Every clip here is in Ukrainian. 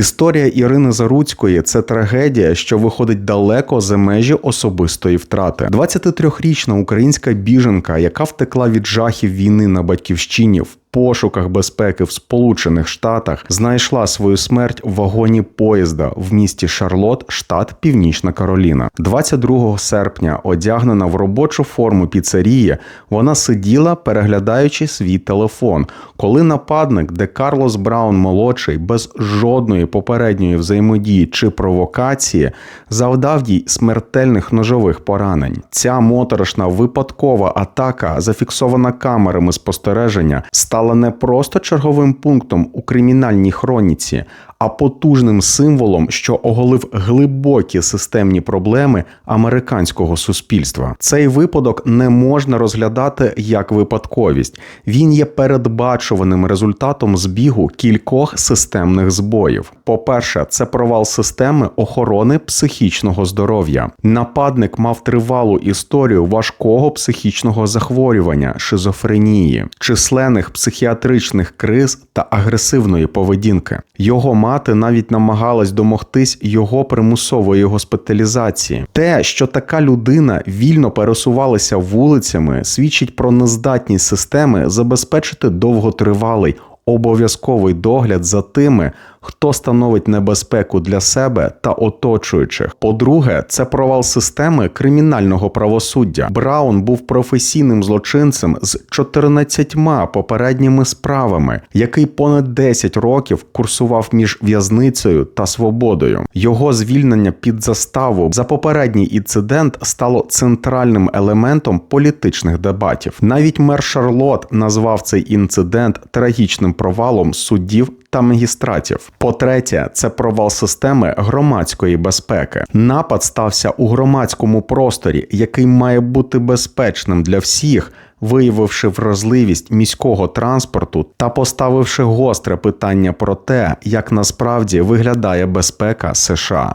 Історія Ірини Заруцької це трагедія, що виходить далеко за межі особистої втрати. 23-річна українська біженка, яка втекла від жахів війни на батьківщині пошуках безпеки в Сполучених Штатах, знайшла свою смерть в вагоні поїзда в місті Шарлот, штат Північна Кароліна. 22 серпня, одягнена в робочу форму піцерії, вона сиділа, переглядаючи свій телефон, коли нападник, де Карлос Браун молодший, без жодної попередньої взаємодії чи провокації, завдав їй смертельних ножових поранень. Ця моторошна випадкова атака, зафіксована камерами спостереження, стала не просто черговим пунктом у кримінальній хроніці, а потужним символом, що оголив глибокі системні проблеми американського суспільства. Цей випадок не можна розглядати як випадковість. Він є передбачуваним результатом збігу кількох системних збоїв. По-перше, це провал системи охорони психічного здоров'я. Нападник мав тривалу історію важкого психічного захворювання, шизофренії, численних психіатричних криз та агресивної поведінки. Його мати навіть намагалась домогтись його примусової госпіталізації. Те, що така людина вільно пересувалася вулицями, свідчить про нездатність системи забезпечити довготривалий обов'язковий догляд за тими, хто становить небезпеку для себе та оточуючих. По-друге, це провал системи кримінального правосуддя. Браун був професійним злочинцем з 14 попередніми справами, який понад 10 років курсував між в'язницею та свободою. Його звільнення під заставу за попередній інцидент стало центральним елементом політичних дебатів. Навіть мер Шарлот назвав цей інцидент трагічним провалом суддів та магістратів. По-третє, це провал системи громадської безпеки. Напад стався у громадському просторі, який має бути безпечним для всіх. Виявивши вразливість міського транспорту та поставивши гостре питання про те, як насправді виглядає безпека США.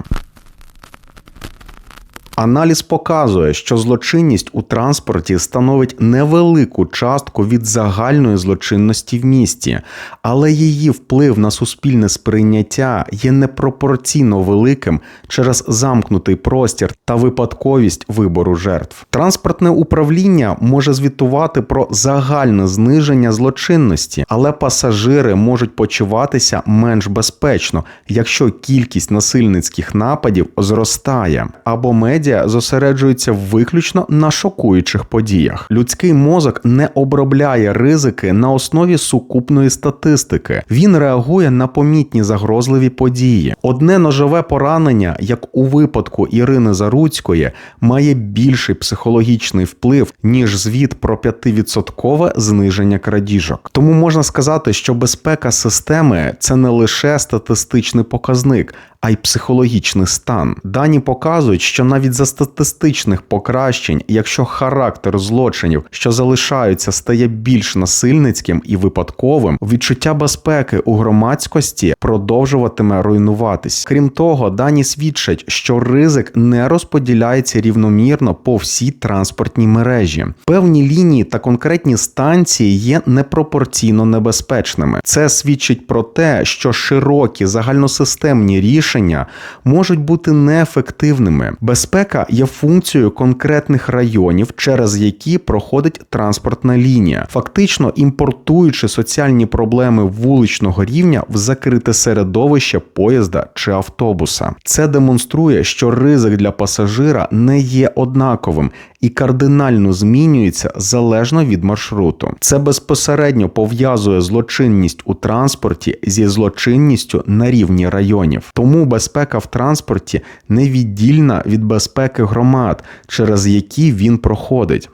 Аналіз показує, що злочинність у транспорті становить невелику частку від загальної злочинності в місті, але її вплив на суспільне сприйняття є непропорційно великим через замкнутий простір та випадковість вибору жертв. Транспортне управління може звітувати про загальне зниження злочинності, але пасажири можуть почуватися менш безпечно, якщо кількість насильницьких нападів зростає або медіа медіа зосереджуються виключно на шокуючих подіях. Людський мозок не обробляє ризики на основі сукупної статистики. Він реагує на помітні загрозливі події. Одне ножове поранення, як у випадку Ірини Заруцької, має більший психологічний вплив ніж звіт про 5% зниження крадіжок. Тому можна сказати, що безпека системи це не лише статистичний показник, а й психологічний стан. Дані показують, що навіть за статистичних покращень, якщо характер злочинів, що залишаються, стає більш насильницьким і випадковим, відчуття безпеки у громадськості продовжуватиме руйнуватись. Крім того, дані свідчать, що ризик не розподіляється рівномірно по всій транспортній мережі. Певні лінії та конкретні станції є непропорційно небезпечними. Це свідчить про те, що широкі загальносистемні рішення можуть бути неефективними. Безпека є функцією конкретних районів, через які проходить транспортна лінія, фактично імпортуючи соціальні проблеми вуличного рівня в закрите середовище поїзда чи автобуса. Це демонструє, що ризик для пасажира не є однаковим і кардинально змінюється залежно від маршруту. Це безпосередньо пов'язує злочинність у транспорті зі злочинністю на рівні районів. Тому безпека в транспорті невіддільна від безпеки громад, через які він проходить.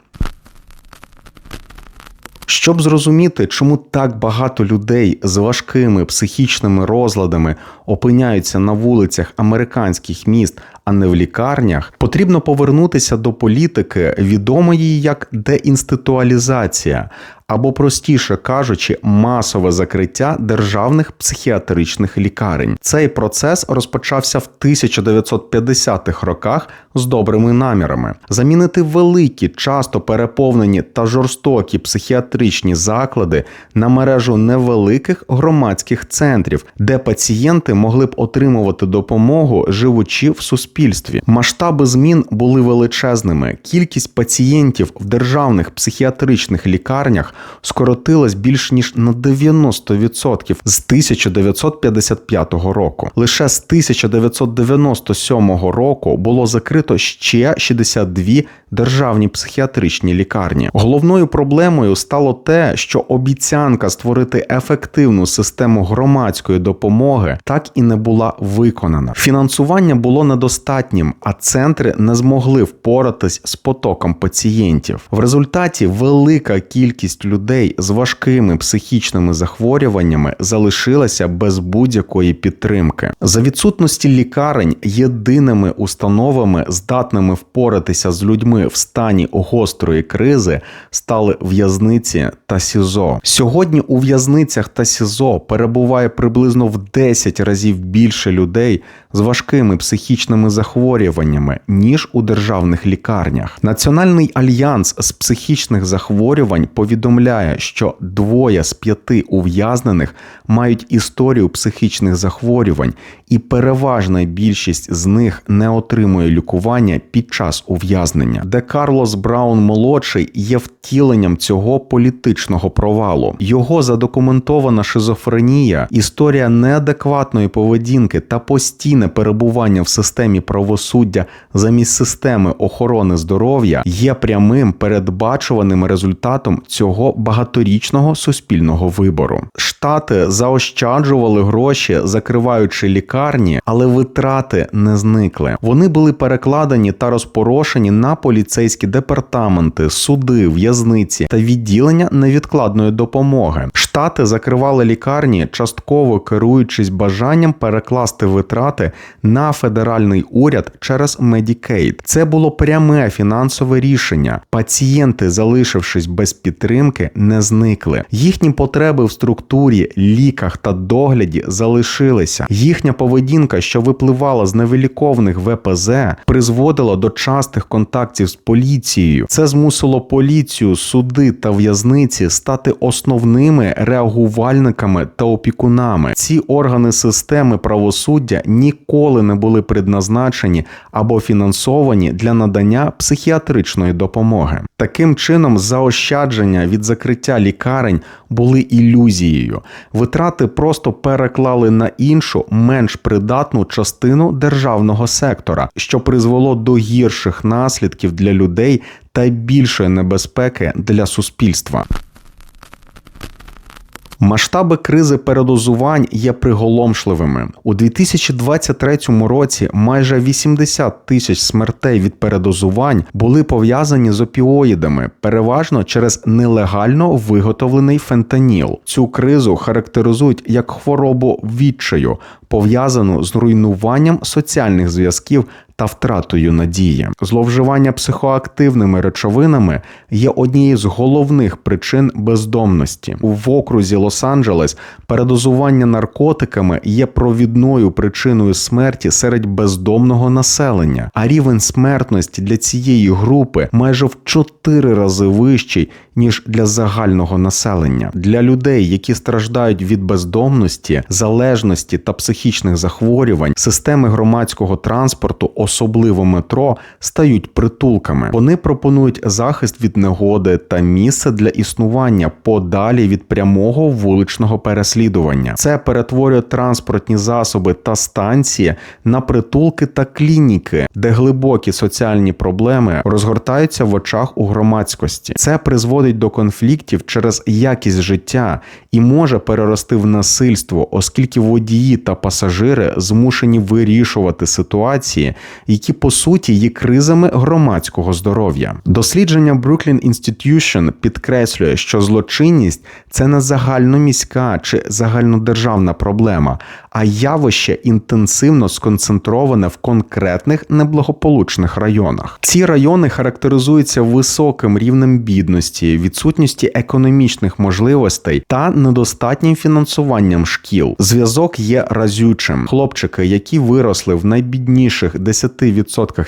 Щоб зрозуміти, чому так багато людей з важкими психічними розладами опиняються на вулицях американських міст, а не в лікарнях, потрібно повернутися до політики, відомої як деінституалізація, або простіше кажучи, масове закриття державних психіатричних лікарень. Цей процес розпочався в 1950-х роках з добрими намірами замінити великі, часто переповнені та жорстокі психіатричні заклади на мережу невеликих громадських центрів, де пацієнти могли б отримувати допомогу, живучи в суспільстві. Масштаби змін були величезними. Кількість пацієнтів в державних психіатричних лікарнях скоротилась більш ніж на 90% з 1955 року. Лише з 1997 року було закрито ще 62 державні психіатричні лікарні. Головною проблемою стало те, що обіцянка створити ефективну систему громадської допомоги так і не була виконана. Фінансування було недостатнім, а центри не змогли впоратись з потоком пацієнтів. В результаті велика кількість людей з важкими психічними захворюваннями залишилася без будь-якої підтримки. За відсутності лікарень єдиними установами, здатними впоратися з людьми в стані гострої кризи, стали в'язниці та СІЗО. Сьогодні у в'язницях та СІЗО перебуває приблизно в 10 разів більше людей з важкими психічними захворюваннями ніж у державних лікарнях. Національний альянс з психічних захворювань повідомляє, що двоє з п'яти ув'язнених мають історію психічних захворювань, і переважна більшість з них не отримує лікування під час ув'язнення, де Карлос Браун молодший є втіленням цього політичного провалу. Його задокументована шизофренія, історія неадекватної поведінки та постійне перебування в системі правосуддя замість системи охорони здоров'я є прямим передбачуваним результатом цього багаторічного суспільного вибору. Штати заощаджували гроші, закриваючи лікарні, але витрати не зникли. Вони були перекладені та розпорошені на поліцейські департаменти, суди, в'язниці та відділення невідкладної допомоги. Штати закривали лікарні, частково керуючись бажанням перекласти витрати на федеральний уряд через Medicaid. Це було пряме фінансове рішення. Пацієнти, залишившись без підтримки, не зникли. Їхні потреби в структурі, ліках та догляді залишилися. Їхня поведінка, що випливала з невиліковних ВПЗ, призводила до частих контактів з поліцією. Це змусило поліцію, суди та в'язниці стати основними реагувальниками та опікунами. Ці органи системи правосуддя ніколи не були предназначені або фінансовані для надання психіатричної допомоги. Таким чином, заощадження від закриття лікарень були ілюзією. Витрати просто переклали на іншу, менш придатну частину державного сектора, що призвело до гірших наслідків для людей та більшої небезпеки для суспільства. Масштаби кризи передозувань є приголомшливими у 2023 році. Майже 80 тисяч смертей від передозувань були пов'язані з опіоїдами, переважно через нелегально виготовлений фентаніл. Цю кризу характеризують як хворобу відчаю, пов'язану з руйнуванням соціальних зв'язків та втратою надії. Зловживання психоактивними речовинами є однією з головних причин бездомності. В окрузі Лос-Анджелес передозування наркотиками є провідною причиною смерті серед бездомного населення, а рівень смертності для цієї групи майже в чотири рази вищий ніж для загального населення. Для людей, які страждають від бездомності, залежності та психічних захворювань, системи громадського транспорту, особливо метро, стають притулками. Вони пропонують захист від негоди та місце для існування подалі від прямого вуличного переслідування. Це перетворює транспортні засоби та станції на притулки та клініки, де глибокі соціальні проблеми розгортаються в очах у громадськості. Це призводить до конфліктів через якість життя і може перерости в насильство, оскільки водії та пасажири змушені вирішувати ситуації, які по суті є кризами громадського здоров'я. Дослідження Brooklyn Institution підкреслює, що злочинність це не загальноміська чи загальнодержавна проблема, а явище інтенсивно сконцентроване в конкретних неблагополучних районах. Ці райони характеризуються високим рівнем бідності, відсутністю економічних можливостей та недостатнім фінансуванням шкіл. Зв'язок є разючим. Хлопчики, які виросли в найбідніших 10%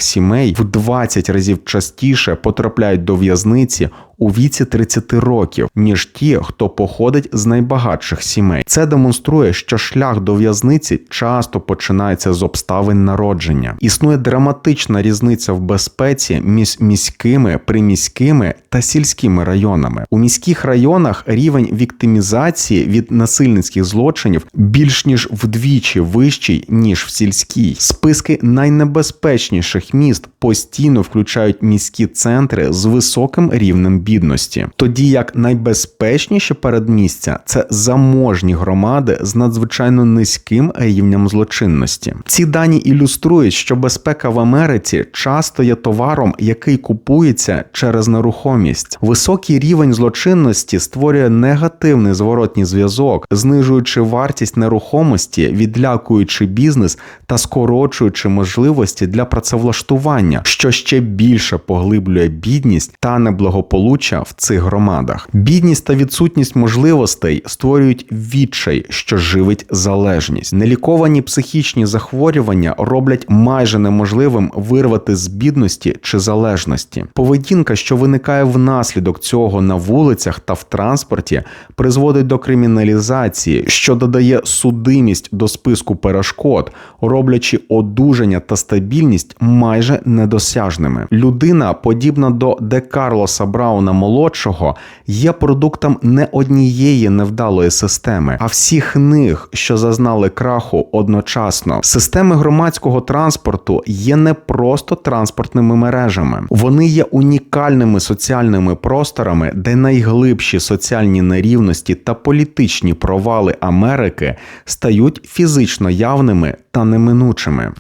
сімей, в 20 разів частіше потрапляють до в'язниці у віці 30 років, ніж ті, хто походить з найбагатших сімей. Це демонструє, що шлях до в'язниці часто починається з обставин народження. Існує драматична різниця в безпеці між міськими, приміськими та сільськими районами. У міських районах рівень віктимізації від насильницьких злочинів більш ніж вдвічі вищий ніж в сільській. Списки найнебезпечніших міст постійно включають міські центри з високим рівнем бідності, тоді як найбезпечніші передмістя це заможні громади з надзвичайно низьким рівнем злочинності. Ці дані ілюструють, що безпека в Америці часто є товаром, який купується через нерухомість. Високий рівень злочинності створює негативний зворотній зв'язок, знижуючи вартість нерухомості, відлякуючи бізнес та скорочуючи можливості для працевлаштування, що ще більше поглиблює бідність та неблагополуччя в цих громадах. Бідність та відсутність можливостей створюють відчай, що живить залежність. Неліковані психічні захворювання роблять майже неможливим вирвати з бідності чи залежності. Поведінка, що виникає внаслідок цього на вулицях та в транспорті, призводить до криміналізації, що додає судимість до списку перешкод, роблячи одужання та стабільність майже недосяжними. Людина, подібна до Де Карлоса Брауна молодшого, є продуктом не однієї невдалої системи, а всіх них, що зазнали краху одночасно. Системи громадського транспорту є не просто транспортними мережами, вони є унікальними соціальними просторами, де найглибші соціальні нерівності та політичні провали Америки стають фізично явними та неминучими.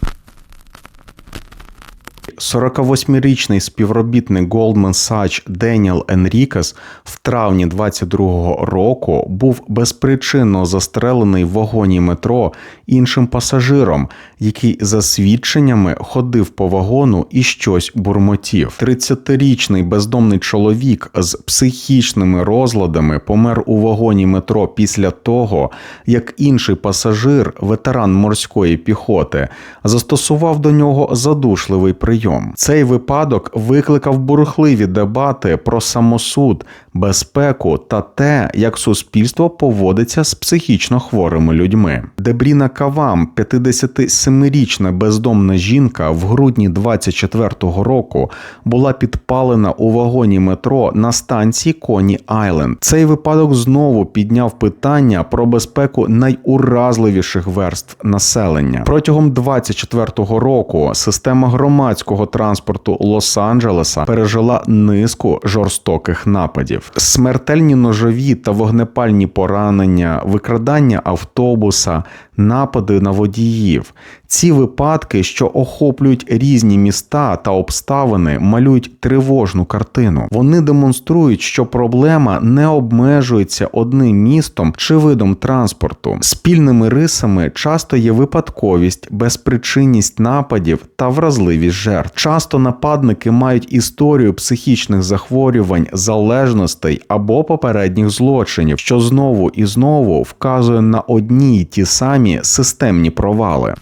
48-річний співробітник Goldman Sachs Деніел Енрікес в травні 22-го року був безпричинно застрелений в вагоні метро іншим пасажиром, який за свідченнями ходив по вагону і щось бурмотів. 30-річний бездомний чоловік з психічними розладами помер у вагоні метро після того, як інший пасажир, ветеран морської піхоти, застосував до нього задушливий прийом. Цей випадок викликав бурхливі дебати про самосуд, безпеку та те, як суспільство поводиться з психічно хворими людьми. Дебріна Кавам, 57-річна бездомна жінка, в грудні 24-го року була підпалена у вагоні метро на станції Коні Айленд. Цей випадок знову підняв питання про безпеку найуразливіших верств населення. Протягом 24-го року система громадського транспорту Лос-Анджелеса пережила низку жорстоких нападів, смертельні ножові та вогнепальні поранення, викрадання автобуса, напади на водіїв. Ці випадки, що охоплюють різні міста та обставини, малюють тривожну картину. Вони демонструють, що проблема не обмежується одним містом чи видом транспорту. Спільними рисами часто є випадковість, безпричинність нападів та вразливість жертв. Часто нападники мають історію психічних захворювань, залежностей або попередніх злочинів, що знову і знову вказує на одні й ті самі системні провали.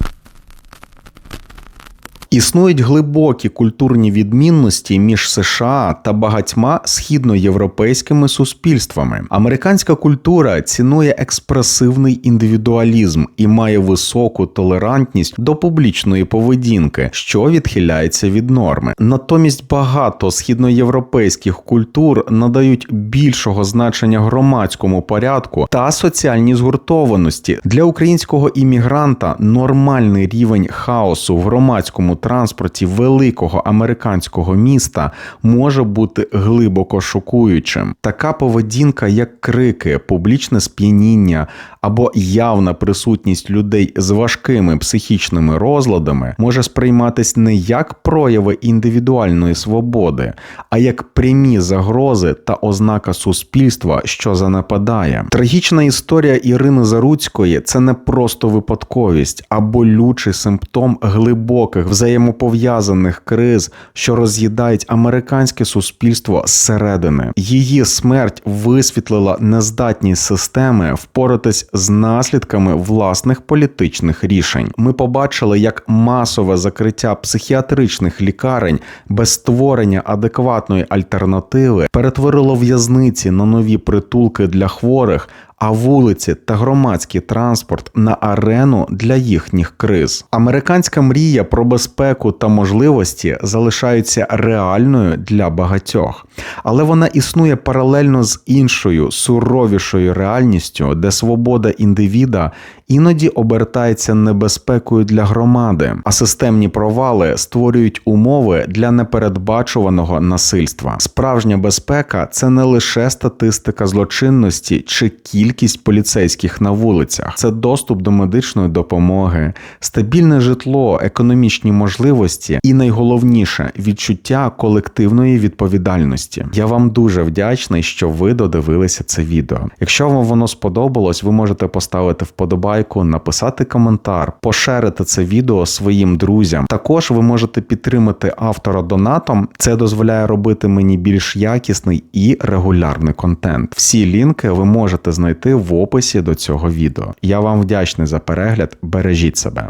Існують глибокі культурні відмінності між США та багатьма східноєвропейськими суспільствами. Американська культура цінує експресивний індивідуалізм і має високу толерантність до публічної поведінки, що відхиляється від норми. Натомість багато східноєвропейських культур надають більшого значення громадському порядку та соціальній згуртованості для українського іммігранта. Нормальний рівень хаосу в громадському транспорті великого американського міста може бути глибоко шокуючим. Така поведінка, як крики, публічне сп'яніння або явна присутність людей з важкими психічними розладами може сприйматись не як прояви індивідуальної свободи, а як прямі загрози та ознака суспільства, що занепадає. Трагічна історія Ірини Заруцької це не просто випадковість, а болючий симптом глибоких взаємопов'язаних криз, що роз'їдають американське суспільство зсередини. Її смерть висвітлила нездатність системи впоратись з наслідками власних політичних рішень. Ми побачили, як масове закриття психіатричних лікарень без створення адекватної альтернативи перетворило в'язниці на нові притулки для хворих. А вулиці та громадський транспорт на арену для їхніх криз. Американська мрія про безпеку та можливості залишаються реальною для багатьох, але вона існує паралельно з іншою суровішою реальністю, де свобода індивіда іноді обертається небезпекою для громади, а системні провали створюють умови для непередбачуваного насильства. Справжня безпека це не лише статистика злочинності чи кількість поліцейських на вулицях, це доступ до медичної допомоги, стабільне житло, економічні можливості і найголовніше відчуття колективної відповідальності. Я вам дуже вдячний, що ви додивилися це відео. Якщо вам воно сподобалось, ви можете поставити вподобайку, написати коментар, поширити це відео своїм друзям. Також ви можете підтримати автора донатом. Це дозволяє робити мені більш якісний і регулярний контент. Всі лінки ви можете знайти в описі до цього відео. Я вам вдячний за перегляд. Бережіть себе.